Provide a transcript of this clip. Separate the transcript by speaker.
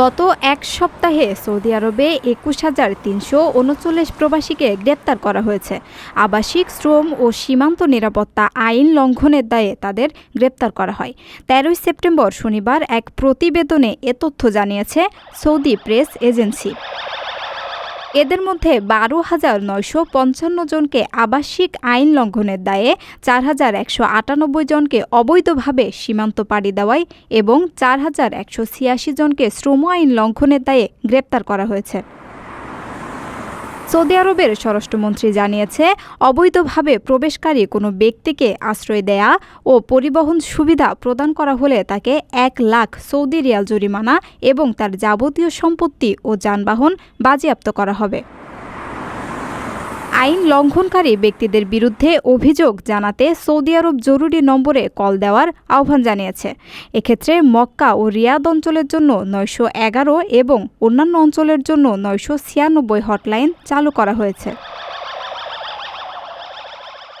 Speaker 1: গত এক সপ্তাহে সৌদি আরবে একুশ হাজার তিনশো উনচল্লিশ প্রবাসীকে গ্রেপ্তার করা হয়েছে। আবাসিক, শ্রম ও সীমান্ত নিরাপত্তা আইন লঙ্ঘনের দায়ে তাদের গ্রেপ্তার করা হয়। তেরোই সেপ্টেম্বর শনিবার এক প্রতিবেদনে এ তথ্য জানিয়েছে সৌদি প্রেস এজেন্সি। এদের মধ্যে বারো হাজার নয়শো পঞ্চান্ন জনকে আবাসিক আইন লঙ্ঘনের দায়ে চার হাজার একশো আটানব্বই জনকে অবৈধভাবে সীমান্ত পাড়ি দেওয়ায় এবং চার হাজার একশো ছিয়াশি জনকে শ্রম আইন লঙ্ঘনের দায়ে গ্রেপ্তার করা হয়েছে। সৌদি আরবের স্বরাষ্ট্রমন্ত্রী জানিয়েছে, অবৈধভাবে প্রবেশকারী কোনো ব্যক্তিকে আশ্রয় দেয়া ও পরিবহন সুবিধা প্রদান করা হলে তাকে এক লাখ সৌদি রিয়াল জরিমানা এবং তার যাবতীয় সম্পত্তি ও যানবাহন বাজেয়াপ্ত করা হবে। আইন লঙ্ঘনকারী ব্যক্তিদের বিরুদ্ধে অভিযোগ জানাতে সৌদি আরব জরুরি নম্বরে কল দেওয়ার আহ্বান জানিয়েছে। এক্ষেত্রে মক্কা ও রিয়াদ অঞ্চলের জন্য নয়শো এগারো এবং অন্যান্য অঞ্চলের জন্য নয়শো ছিয়ানব্বই হটলাইন চালু করা হয়েছে।